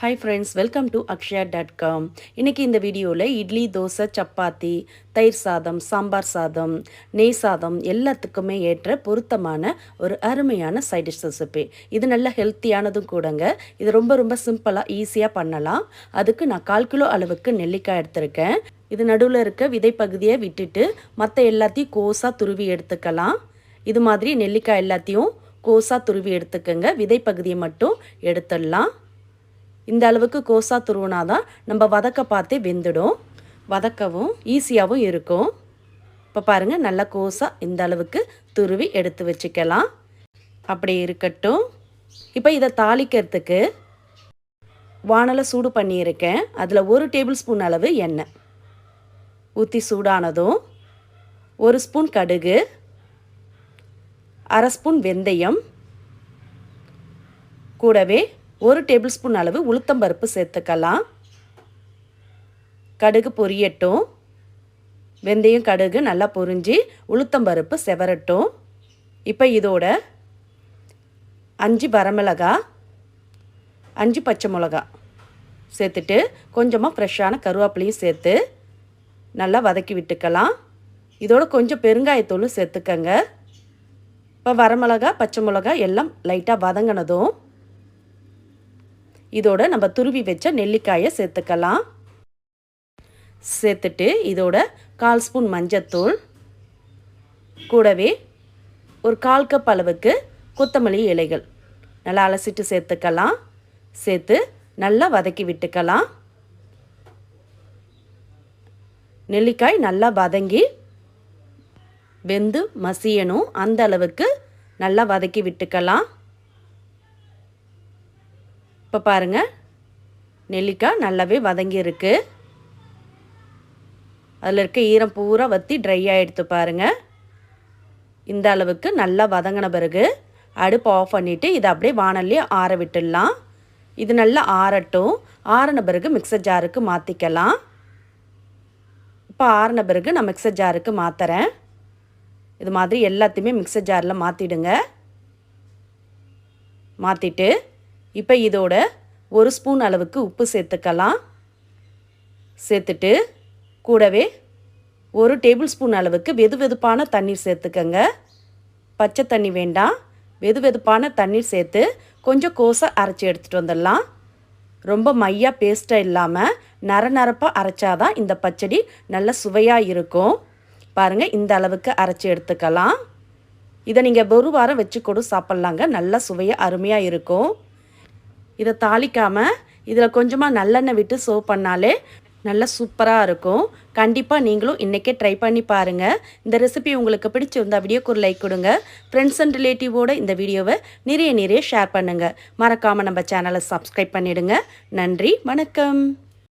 Hi friends welcome to Akshaya dot com இன்றைக்கி இந்த வீடியோவில் இட்லி தோசை சப்பாத்தி தயிர் சாதம் சாம்பார் சாதம் நெய் சாதம் எல்லாத்துக்குமே ஏற்ற பொருத்தமான ஒரு அருமையான சைட் டிஷ் ரெசிபி இது நல்ல ஹெல்த்தியானதும் கூடங்க இது ரொம்ப ரொம்ப சிம்பிளாக ஈஸியாக பண்ணலாம். அதுக்கு நான் கால் கிலோ அளவுக்கு நெல்லிக்காய் எடுத்திருக்கேன். இது நடுவில் இருக்க விதைப்பகுதியை விட்டுட்டு மற்ற எல்லாத்தையும் கோஸாக துருவி எடுத்துக்கலாம். இது மாதிரி நெல்லிக்காய் எல்லாத்தையும் கோஸாக துருவி எடுத்துக்கோங்க. விதை பகுதியை மட்டும் எடுத்துடலாம். இந்த அளவுக்கு கோஸாக துருவினா தான் நம்ம வதக்க பார்த்தே வெந்துடும். வதக்கவும் ஈஸியாகவும் இருக்கும். இப்போ பாருங்கள் நல்லா கோஸாக இந்த அளவுக்கு துருவி எடுத்து வச்சுக்கலாம். அப்படி இருக்கட்டும். இப்போ இதை தாளிக்கிறதுக்கு வானலை சூடு பண்ணியிருக்கேன். அதில் ஒரு டேபிள் ஸ்பூன் அளவு எண்ணெய். ஊற்றி சூடானதும் ஒரு ஸ்பூன் கடுகு அரை ஸ்பூன் வெந்தயம் கூடவே ஒரு டேபிள் ஸ்பூன் அளவு உளுத்தம்பருப்பு சேர்த்துக்கலாம். கடுகு பொரியட்டும். வெந்தயம் கடுகு நல்லா பொரிஞ்சு உளுத்தம்பருப்பு செவரட்டும். இப்போ இதோட அஞ்சு வரமிளகா அஞ்சு பச்சை மிளகா சேர்த்துட்டு கொஞ்சமாக ஃப்ரெஷ்ஷான கருவேப்பிலையும் சேர்த்து நல்லா வதக்கி விட்டுக்கலாம். இதோட கொஞ்சம் பெருங்காயத்தூளும் சேர்த்துக்கங்க. இப்போ வரமிளகா பச்சை மிளகா எல்லாம் லைட்டாக வதங்கினதும் இதோட நம்ம துருவி வச்ச நெல்லிக்காயை சேர்த்துக்கலாம். சேர்த்துட்டு இதோட கால் ஸ்பூன் மஞ்சத்தூள் கூடவே ஒரு கால் கப் அளவுக்கு கொத்தமல்லி இலைகள். நல்லா அலசிட்டு சேர்த்துக்கலாம். சேர்த்து நல்லா வதக்கி விட்டுக்கலாம். நெல்லிக்காய் நல்லா வதங்கி வெந்து மசியணும். அந்த அளவுக்கு நல்லா வதக்கி விட்டுக்கலாம். இப்போ பாருங்கள் நெல்லிக்காய் நல்லாவே வதங்கியிருக்கு. அதில் இருக்க ஈரம் பூரா வற்றி ட்ரை ஆகிடுத்து பாருங்கள் இந்த அளவுக்கு நல்லா வதங்கின பிறகு அடுப்பு ஆஃப் பண்ணிவிட்டு இதை அப்படியே வானல்லையே ஆற விட்டுடலாம். இது நல்லா ஆறட்டும். ஆறின பிறகு மிக்சர் ஜாருக்கு மாற்றிக்கலாம் இப்போ ஆறின பிறகு நான் மிக்சர் ஜாருக்கு மாற்றுறேன் இது மாதிரி எல்லாத்தையுமே மிக்சர் ஜாரில் மாற்றிடுங்க மாற்றிட்டு இப்போ இதோட ஒரு ஸ்பூன் அளவுக்கு உப்பு சேர்த்துக்கலாம். சேர்த்துட்டு கூடவே ஒரு டேபிள் ஸ்பூன் அளவுக்கு வெது வெதுப்பான தண்ணீர் சேர்த்துக்கங்க. பச்சை தண்ணி வேண்டாம். வெது வெதுப்பான தண்ணீர் சேர்த்து கொஞ்சம் கோசை அரைச்சி எடுத்துகிட்டு வந்துடலாம். ரொம்ப மையாக பேஸ்ட்டாக இல்லாமல் நர நரப்பாக அரைச்சாதான் இந்த பச்சடி நல்ல சுவையாக இருக்கும். பாருங்கள் இந்த அளவுக்கு அரைச்சி எடுத்துக்கலாம். இதை நீங்கள் ஒரு வாரம் வச்சு கூட சாப்பிட்லாங்க. நல்லா சுவையாக அருமையாக இருக்கும். இதை தாளிக்காமல் இதில் கொஞ்சமாக நல்லெண்ணெய் விட்டு சர்வ் பண்ணாலே நல்லா சூப்பராக இருக்கும். கண்டிப்பாக நீங்களும் இன்றைக்கே ட்ரை பண்ணி பாருங்கள் இந்த ரெசிபி உங்களுக்கு பிடிச்சிருந்தால் வீடியோக்கு ஒரு லைக் கொடுங்க. ஃப்ரெண்ட்ஸ் அண்ட் ரிலேட்டிவோட இந்த வீடியோவை நிறைய நிறைய ஷேர் பண்ணுங்கள் மறக்காமல் நம்ம சேனலை சப்ஸ்கிரைப் பண்ணிவிடுங்க நன்றி வணக்கம்.